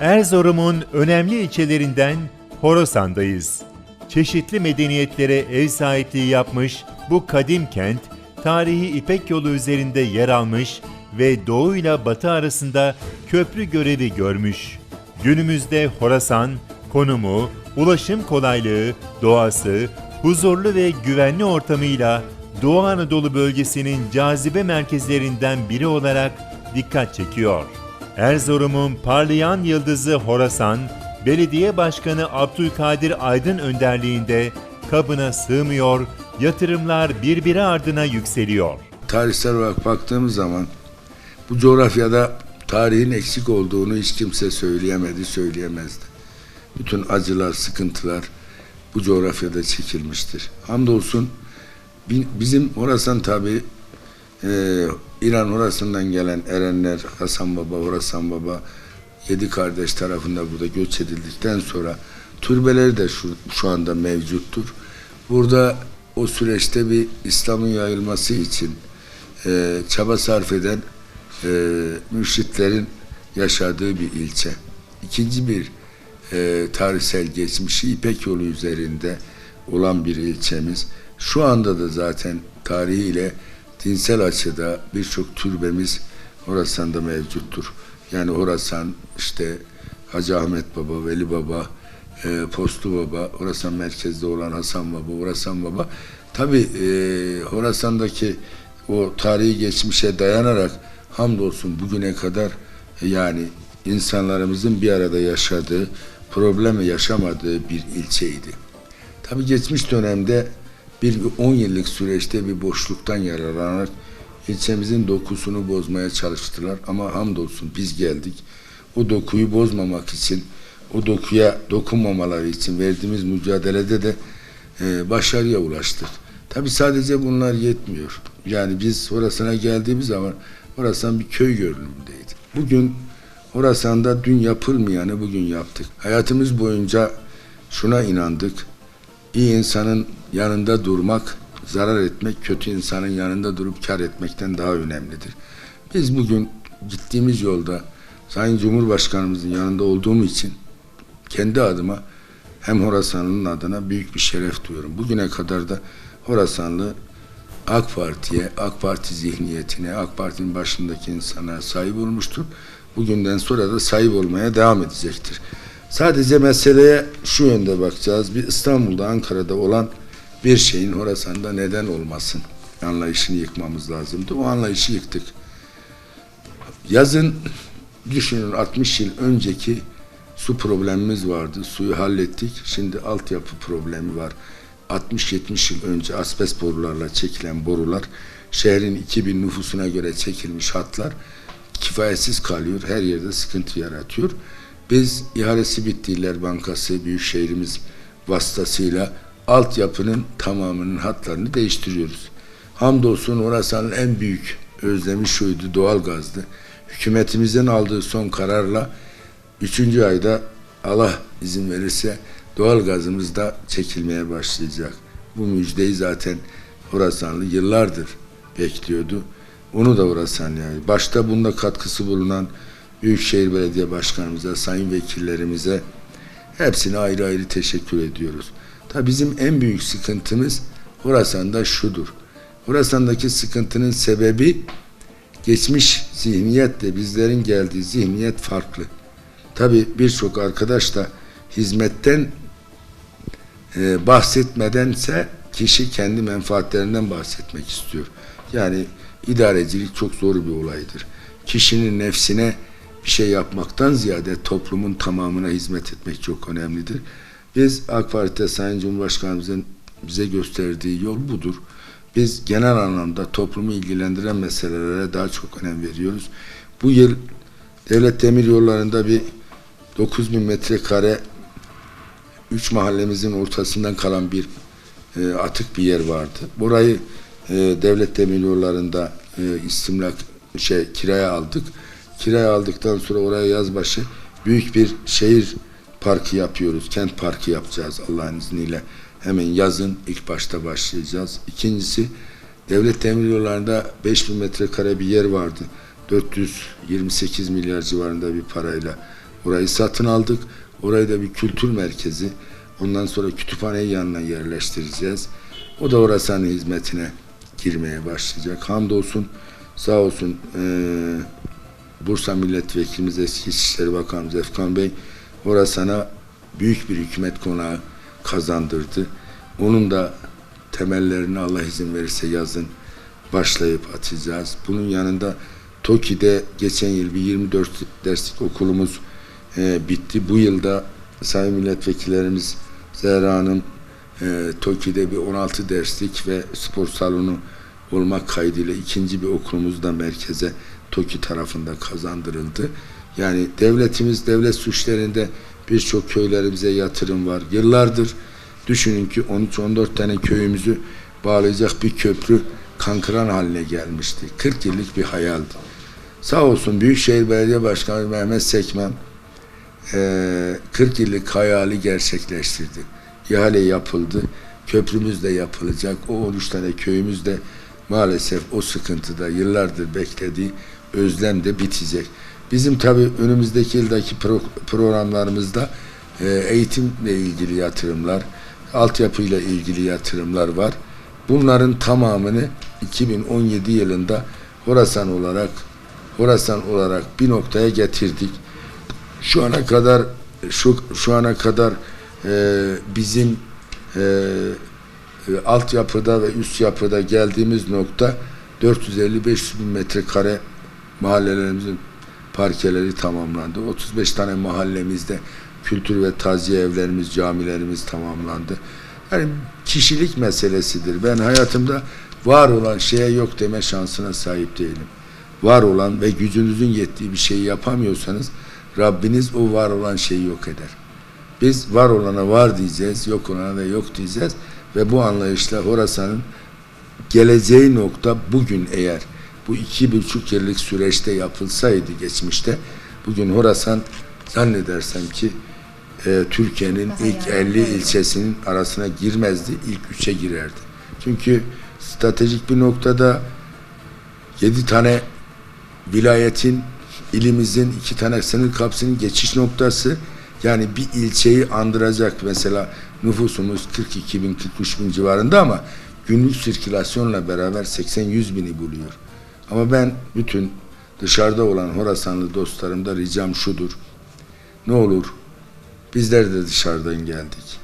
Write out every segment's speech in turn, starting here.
Erzurum'un önemli ilçelerinden Horasan'dayız. Çeşitli medeniyetlere ev sahipliği yapmış bu kadim kent, tarihi İpek yolu üzerinde yer almış ve doğu ile batı arasında köprü görevi görmüş. Günümüzde Horasan, konumu, ulaşım kolaylığı, doğası, huzurlu ve güvenli ortamıyla Doğu Anadolu bölgesinin cazibe merkezlerinden biri olarak dikkat çekiyor. Erzurum'un parlayan yıldızı Horasan, Belediye Başkanı Abdülkadir Aydın önderliğinde kabına sığmıyor, yatırımlar birbiri ardına yükseliyor. tarihsel olarak baktığımız zaman bu coğrafyada tarihin eksik olduğunu hiç kimse söyleyemedi, söyleyemezdi. Bütün acılar, sıkıntılar bu coğrafyada çekilmiştir. Hamdolsun bi- bizim Horasan tabi İran Horasan'dan gelen erenler, Hasan Baba, Horasan Baba, yedi kardeş tarafında burada göç edildikten sonra türbeleri de şu, şu anda mevcuttur. Burada o süreçte bir İslam'ın yayılması için e, çaba sarf eden e, mürşitlerin yaşadığı bir ilçe. İkinci bir e, tarihsel geçmişi İpek yolu üzerinde olan bir ilçemiz. Şu anda da zaten tarihiyle dinsel açıda birçok türbemiz Horasan'da mevcuttur. Yani Horasan işte Hacı Ahmet Baba, Veli Baba, e, Postu Baba, Horasan merkezde olan Hasan Baba, Horasan Baba. Tabi e, Horasan'daki o tarihi geçmişe dayanarak hamdolsun bugüne kadar e, yani insanlarımızın bir arada yaşadığı, problemi yaşamadığı bir ilçeydi. Tabi geçmiş dönemde bir 10 yıllık süreçte bir boşluktan yararlanarak ilçemizin dokusunu bozmaya çalıştılar ama hamdolsun biz geldik. O dokuyu bozmamak için, o dokuya dokunmamaları için verdiğimiz mücadelede de e, başarıya ulaştık. Tabi sadece bunlar yetmiyor. Yani biz Horasan'a geldiğimiz zaman Horasan bir köy görünümündeydi. Bugün Horasan'da dün yapılmayanı bugün yaptık. Hayatımız boyunca şuna inandık. İyi insanın yanında durmak, zarar etmek, kötü insanın yanında durup kar etmekten daha önemlidir. Biz bugün gittiğimiz yolda Sayın Cumhurbaşkanımızın yanında olduğum için kendi adıma hem Horasanlı'nın adına büyük bir şeref duyuyorum. Bugüne kadar da Horasanlı AK Parti'ye, AK Parti zihniyetine, AK Parti'nin başındaki insana sahip olmuştur. Bugünden sonra da sahip olmaya devam edecektir. Sadece meseleye şu yönde bakacağız. Bir İstanbul'da, Ankara'da olan bir şeyin Horasan'da neden olmasın anlayışını yıkmamız lazımdı. O anlayışı yıktık. Yazın düşünün 60 yıl önceki su problemimiz vardı. Suyu hallettik. Şimdi altyapı problemi var. 60-70 yıl önce asbest borularla çekilen borular şehrin 2000 nüfusuna göre çekilmiş hatlar kifayetsiz kalıyor. Her yerde sıkıntı yaratıyor. Biz ihalesi bitti İller Bankası Büyükşehirimiz vasıtasıyla altyapının tamamının hatlarını değiştiriyoruz. Hamdolsun Horasan'ın en büyük özlemi şuydu doğalgazdı. Hükümetimizin aldığı son kararla 3. ayda Allah izin verirse doğalgazımız da çekilmeye başlayacak. Bu müjdeyi zaten Horasanlı yıllardır bekliyordu. Onu da Horasan yani. Başta bunda katkısı bulunan Büyükşehir Belediye Başkanımıza, sayın vekillerimize hepsine ayrı ayrı teşekkür ediyoruz. Tabi bizim en büyük sıkıntımız Horasan'da şudur. Horasan'daki sıkıntının sebebi geçmiş zihniyetle bizlerin geldiği zihniyet farklı. Tabi birçok arkadaş da hizmetten e, bahsetmedense kişi kendi menfaatlerinden bahsetmek istiyor. Yani idarecilik çok zor bir olaydır. Kişinin nefsine bir şey yapmaktan ziyade toplumun tamamına hizmet etmek çok önemlidir. Biz AK Parti'de Sayın Cumhurbaşkanımızın bize gösterdiği yol budur. Biz genel anlamda toplumu ilgilendiren meselelere daha çok önem veriyoruz. Bu yıl devlet demir yollarında bir 9000 metrekare üç mahallemizin ortasından kalan bir e, atık bir yer vardı. Burayı e, devlet demir yollarında e, istimlak şey kiraya aldık. Kiraya aldıktan sonra oraya yazbaşı büyük bir şehir parkı yapıyoruz. Kent parkı yapacağız Allah'ın izniyle. Hemen yazın ilk başta başlayacağız. İkincisi devlet demir yollarında 5000 metrekare bir yer vardı. 428 milyar civarında bir parayla Orayı satın aldık. Orayı da bir kültür merkezi. Ondan sonra kütüphaneyi yanına yerleştireceğiz. O da Horasan'ın hizmetine girmeye başlayacak. Hamdolsun sağ olsun eee Bursa Milletvekilimiz eski İçişleri Bakanımız Efkan Bey Horasan'a büyük bir hükümet konağı kazandırdı. Onun da temellerini Allah izin verirse yazın başlayıp atacağız. Bunun yanında TOKİ'de geçen yıl bir 24 derslik okulumuz e, bitti. Bu yılda sayın milletvekillerimiz Zehra Hanım e, TOKİ'de bir 16 derslik ve spor salonu olmak kaydıyla ikinci bir okulumuz da merkeze TOKİ tarafında kazandırıldı. Yani devletimiz devlet suçlarında birçok köylerimize yatırım var. Yıllardır düşünün ki 13-14 tane köyümüzü bağlayacak bir köprü kankıran haline gelmişti. 40 yıllık bir hayaldi. Sağ olsun Büyükşehir Belediye Başkanı Mehmet Sekmen eee, 40 yıllık hayali gerçekleştirdi. İhale yapıldı. Köprümüz de yapılacak. O 13 tane köyümüz de maalesef o sıkıntıda yıllardır beklediği özlem de bitecek. Bizim tabii önümüzdeki yıldaki pro- programlarımızda e, eğitimle ilgili yatırımlar, altyapıyla ilgili yatırımlar var. Bunların tamamını 2017 yılında Horasan olarak Horasan olarak bir noktaya getirdik. Şu ana kadar şu şu ana kadar e, bizim e, e, altyapıda ve üst yapıda geldiğimiz nokta 450-500 bin metrekare mahallelerimizin parkeleri tamamlandı. 35 tane mahallemizde kültür ve taziye evlerimiz, camilerimiz tamamlandı. Yani kişilik meselesidir. Ben hayatımda var olan şeye yok deme şansına sahip değilim. Var olan ve gücünüzün yettiği bir şeyi yapamıyorsanız Rabbiniz o var olan şeyi yok eder. Biz var olana var diyeceğiz, yok olana da yok diyeceğiz ve bu anlayışla Horasan'ın geleceği nokta bugün eğer bu iki buçuk yıllık süreçte yapılsaydı geçmişte bugün Horasan zannedersem ki e, Türkiye'nin ilk yani 50 öyle. ilçesinin arasına girmezdi, ilk üçe girerdi. Çünkü stratejik bir noktada yedi tane vilayetin, ilimizin iki tane sınır kapısının geçiş noktası yani bir ilçeyi andıracak mesela nüfusumuz 42 bin 43 bin civarında ama günlük sirkülasyonla beraber 80-100 bini buluyor. Ama ben bütün dışarıda olan Horasanlı dostlarımda ricam şudur. Ne olur bizler de dışarıdan geldik.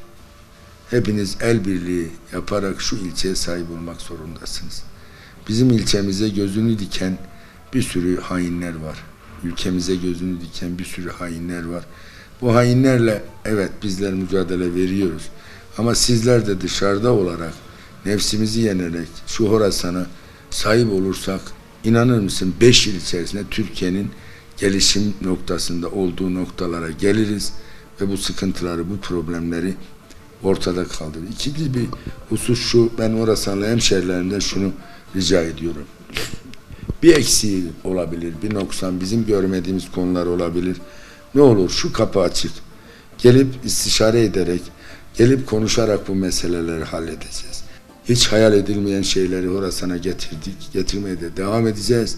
Hepiniz el birliği yaparak şu ilçeye sahip olmak zorundasınız. Bizim ilçemize gözünü diken bir sürü hainler var. Ülkemize gözünü diken bir sürü hainler var. Bu hainlerle evet bizler mücadele veriyoruz. Ama sizler de dışarıda olarak nefsimizi yenerek şu Horasan'a sahip olursak inanır mısın 5 yıl içerisinde Türkiye'nin gelişim noktasında olduğu noktalara geliriz ve bu sıkıntıları, bu problemleri ortada kaldırır. İkinci bir husus şu, ben Horasanlı hemşerilerimden şunu rica ediyorum. Bir eksiği olabilir, bir noksan, bizim görmediğimiz konular olabilir. Ne olur şu kapı açık. Gelip istişare ederek, gelip konuşarak bu meseleleri halledeceğiz. Hiç hayal edilmeyen şeyleri Horasan'a getirdik, getirmeye de devam edeceğiz.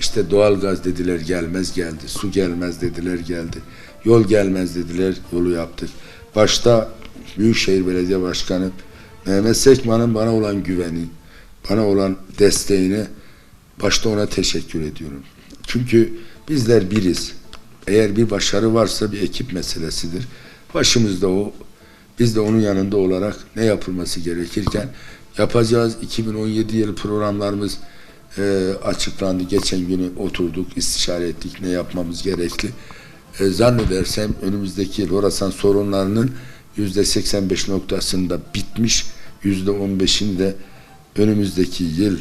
İşte doğalgaz dediler gelmez geldi, su gelmez dediler geldi, yol gelmez dediler yolu yaptık. Başta Büyükşehir Belediye Başkanı Mehmet Sekman'ın bana olan güveni, bana olan desteğine başta ona teşekkür ediyorum. Çünkü bizler biriz. Eğer bir başarı varsa bir ekip meselesidir. Başımızda o. Biz de onun yanında olarak ne yapılması gerekirken yapacağız. 2017 yılı programlarımız e, açıklandı. Geçen günü oturduk, istişare ettik ne yapmamız gerekli. E, zannedersem önümüzdeki yıl Horasan sorunlarının yüzde 85 noktasında bitmiş, yüzde 15'ini de önümüzdeki yıl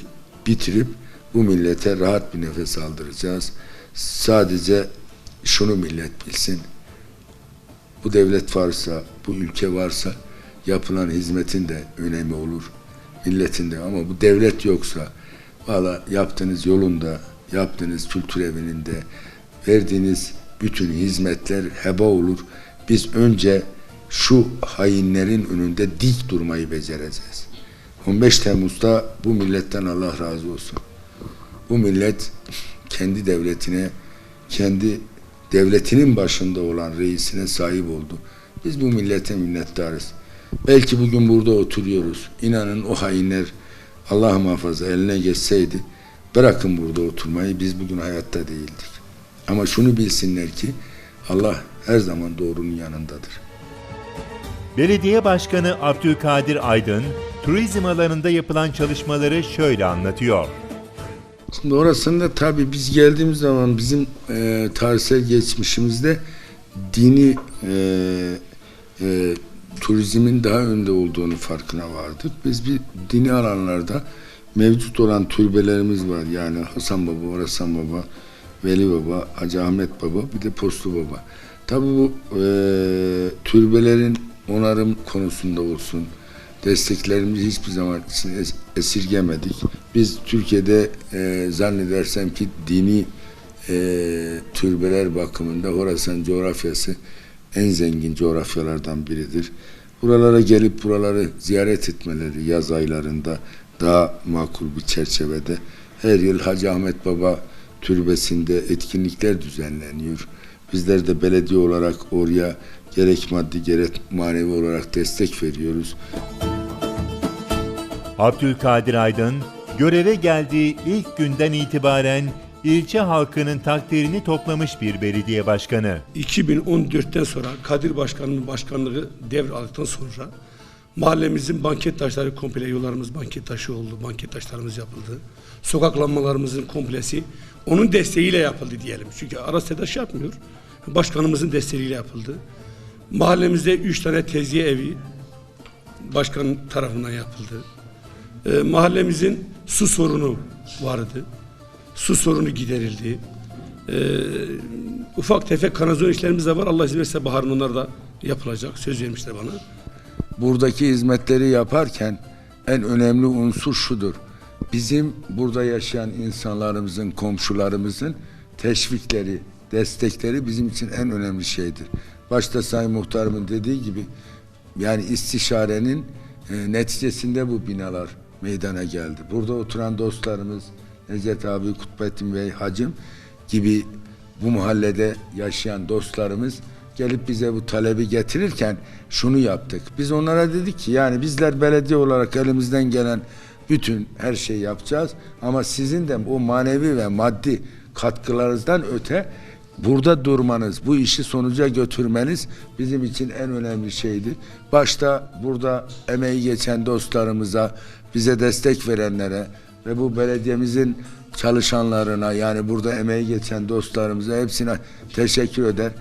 bitirip bu millete rahat bir nefes aldıracağız. Sadece şunu millet bilsin. Bu devlet varsa, bu ülke varsa yapılan hizmetin de önemi olur. Milletin de ama bu devlet yoksa valla yaptığınız yolunda, yaptığınız kültür evinde verdiğiniz bütün hizmetler heba olur. Biz önce şu hainlerin önünde dik durmayı becereceğiz. 15 Temmuz'da bu milletten Allah razı olsun. Bu millet kendi devletine, kendi devletinin başında olan reisine sahip oldu. Biz bu millete minnettarız. Belki bugün burada oturuyoruz. İnanın o hainler Allah muhafaza eline geçseydi bırakın burada oturmayı biz bugün hayatta değildik. Ama şunu bilsinler ki Allah her zaman doğrunun yanındadır. Belediye Başkanı Abdülkadir Aydın, turizm alanında yapılan çalışmaları şöyle anlatıyor. Şimdi orasında tabii biz geldiğimiz zaman bizim e, tarihsel geçmişimizde dini e, e, turizmin daha önde olduğunu farkına vardık. Biz bir dini alanlarda mevcut olan türbelerimiz var. Yani Hasan Baba, Orasan Baba, Veli Baba, Hacı Ahmet Baba, bir de Postu Baba. Tabii bu e, türbelerin onarım konusunda olsun, desteklerimizi hiçbir zaman es- esirgemedik. Biz Türkiye'de e, zannedersem ki dini e, türbeler bakımında Horasan coğrafyası en zengin coğrafyalardan biridir. Buralara gelip buraları ziyaret etmeleri yaz aylarında daha makul bir çerçevede her yıl Hacı Ahmet Baba türbesinde etkinlikler düzenleniyor. Bizler de belediye olarak oraya gerek maddi gerek manevi olarak destek veriyoruz. Abdülkadir Aydın, göreve geldiği ilk günden itibaren ilçe halkının takdirini toplamış bir belediye başkanı. 2014'ten sonra Kadir Başkan'ın başkanlığı devraldıktan sonra mahallemizin banket taşları komple yollarımız banket taşı oldu. Banket taşlarımız yapıldı. Sokak lambalarımızın komplesi onun desteğiyle yapıldı diyelim. Çünkü ara SEDAŞ yapmıyor. Başkanımızın desteğiyle yapıldı. Mahallemizde üç tane teziye evi başkan tarafından yapıldı. Ee, mahallemizin su sorunu vardı. Su sorunu giderildi. Ee, ufak tefek kanalizasyon işlerimiz de var. Allah izin verirse baharın onlar da yapılacak. Söz vermişler bana. buradaki hizmetleri yaparken en önemli unsur şudur. Bizim burada yaşayan insanlarımızın, komşularımızın teşvikleri, destekleri bizim için en önemli şeydir. Başta Sayın Muhtarımın dediği gibi yani istişarenin e, neticesinde bu binalar meydana geldi. Burada oturan dostlarımız Necdet abi, Kutbettin Bey, Hacım gibi bu mahallede yaşayan dostlarımız gelip bize bu talebi getirirken şunu yaptık. Biz onlara dedik ki yani bizler belediye olarak elimizden gelen bütün her şeyi yapacağız ama sizin de o manevi ve maddi katkılarınızdan öte burada durmanız, bu işi sonuca götürmeniz bizim için en önemli şeydi. Başta burada emeği geçen dostlarımıza, bize destek verenlere ve bu belediyemizin çalışanlarına yani burada emeği geçen dostlarımıza hepsine teşekkür eder.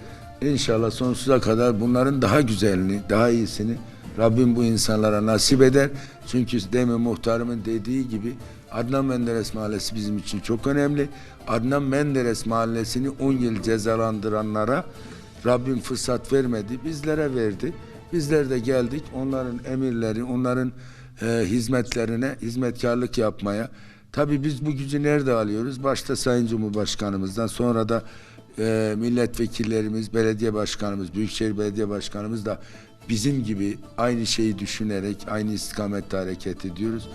İnşallah sonsuza kadar bunların daha güzelini, daha iyisini Rabbim bu insanlara nasip eder. Çünkü demin muhtarımın dediği gibi Adnan Menderes Mahallesi bizim için çok önemli. Adnan Menderes Mahallesi'ni 10 yıl cezalandıranlara Rabbim fırsat vermedi, bizlere verdi. Bizler de geldik onların emirleri, onların e, hizmetlerine hizmetkarlık yapmaya. Tabii biz bu gücü nerede alıyoruz? Başta Sayın Cumhurbaşkanımızdan sonra da e, milletvekillerimiz, belediye başkanımız, Büyükşehir Belediye Başkanımız da bizim gibi aynı şeyi düşünerek aynı istikamette hareket ediyoruz.